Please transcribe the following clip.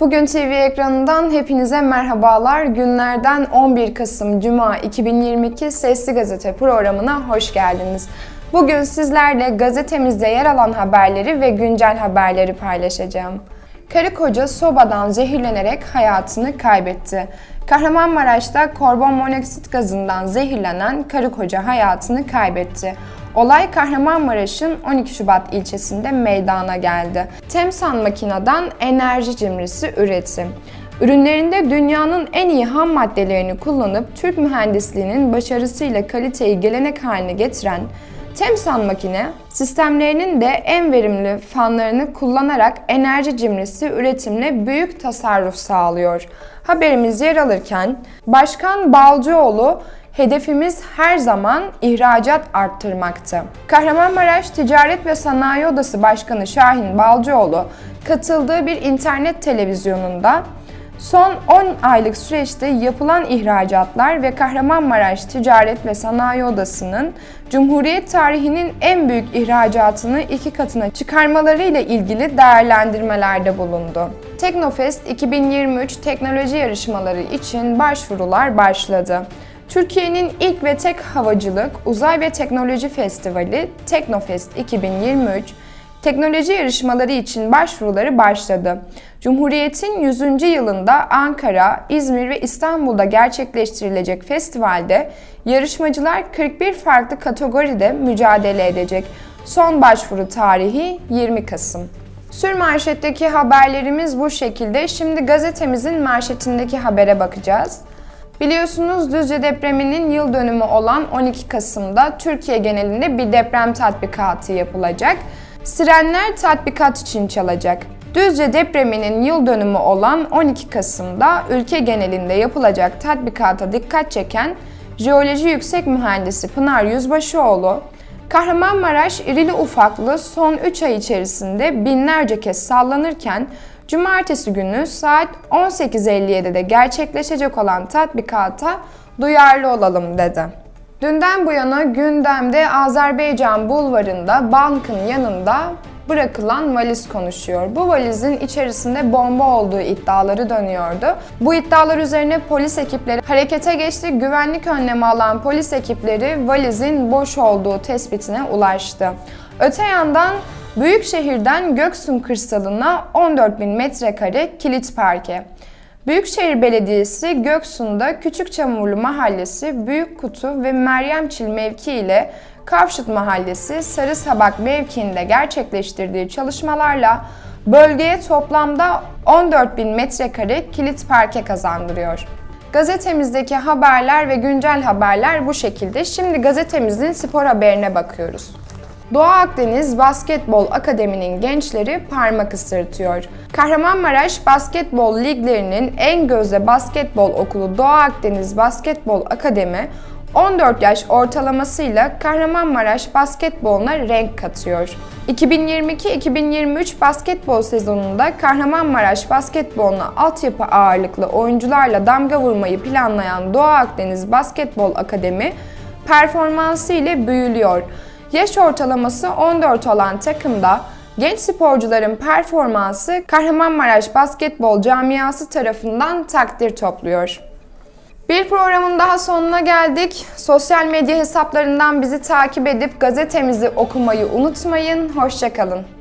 Bugün TV ekranından hepinize merhabalar. Günlerden 11 Kasım Cuma 2022 Sesli Gazete programına hoş geldiniz. Bugün sizlerle gazetemizde yer alan haberleri ve güncel haberleri paylaşacağım. Karı koca sobadan zehirlenerek hayatını kaybetti. Kahramanmaraş'ta karbon monoksit gazından zehirlenen karı koca hayatını kaybetti. Olay Kahramanmaraş'ın 12 Şubat ilçesinde meydana geldi. Temsan makineden enerji cimrisi üretim. Ürünlerinde dünyanın en iyi ham maddelerini kullanıp Türk mühendisliğinin başarısıyla kaliteyi gelenek haline getiren Temsan makine, sistemlerinin de en verimli fanlarını kullanarak enerji cimrisi üretimle büyük tasarruf sağlıyor. Haberimiz yer alırken Başkan Balcıoğlu Hedefimiz her zaman ihracat arttırmaktı. Kahramanmaraş Ticaret ve Sanayi Odası Başkanı Şahin Balcıoğlu katıldığı bir internet televizyonunda Son 10 aylık süreçte yapılan ihracatlar ve Kahramanmaraş Ticaret ve Sanayi Odası'nın Cumhuriyet tarihinin en büyük ihracatını iki katına çıkarmalarıyla ilgili değerlendirmelerde bulundu. Teknofest 2023 teknoloji yarışmaları için başvurular başladı. Türkiye'nin ilk ve tek havacılık, uzay ve teknoloji festivali Teknofest 2023 teknoloji yarışmaları için başvuruları başladı. Cumhuriyet'in 100. yılında Ankara, İzmir ve İstanbul'da gerçekleştirilecek festivalde yarışmacılar 41 farklı kategoride mücadele edecek. Son başvuru tarihi 20 Kasım. Sür manşetteki haberlerimiz bu şekilde. Şimdi gazetemizin manşetindeki habere bakacağız. Biliyorsunuz Düzce depreminin yıl dönümü olan 12 Kasım'da Türkiye genelinde bir deprem tatbikatı yapılacak. Sirenler tatbikat için çalacak. Düzce depreminin yıl dönümü olan 12 Kasım'da ülke genelinde yapılacak tatbikata dikkat çeken Jeoloji Yüksek Mühendisi Pınar Yüzbaşıoğlu, Kahramanmaraş irili ufaklı son 3 ay içerisinde binlerce kez sallanırken Cumartesi günü saat 18.57'de gerçekleşecek olan tatbikata duyarlı olalım dedi. Dünden bu yana gündemde Azerbaycan bulvarında bankın yanında bırakılan valiz konuşuyor. Bu valizin içerisinde bomba olduğu iddiaları dönüyordu. Bu iddialar üzerine polis ekipleri harekete geçti. Güvenlik önlemi alan polis ekipleri valizin boş olduğu tespitine ulaştı. Öte yandan Büyükşehir'den Göksun kırsalına 14 bin metrekare kilit parke. Büyükşehir Belediyesi Göksun'da Küçükçamurlu Mahallesi, Büyük Kutu ve Meryemçil mevki ile Kavşıt Mahallesi Sarı Sabak mevkiinde gerçekleştirdiği çalışmalarla bölgeye toplamda 14 bin metrekare kilit parke kazandırıyor. Gazetemizdeki haberler ve güncel haberler bu şekilde. Şimdi gazetemizin spor haberine bakıyoruz. Doğu Akdeniz Basketbol Akademi'nin gençleri parmak ısırtıyor. Kahramanmaraş Basketbol Liglerinin en gözde basketbol okulu Doğu Akdeniz Basketbol Akademi 14 yaş ortalamasıyla Kahramanmaraş basketboluna renk katıyor. 2022-2023 basketbol sezonunda Kahramanmaraş basketboluna altyapı ağırlıklı oyuncularla damga vurmayı planlayan Doğu Akdeniz Basketbol Akademi performansı ile büyülüyor. Yaş ortalaması 14 olan takımda genç sporcuların performansı Kahramanmaraş basketbol camiası tarafından takdir topluyor. Bir programın daha sonuna geldik. Sosyal medya hesaplarından bizi takip edip gazetemizi okumayı unutmayın. Hoşçakalın.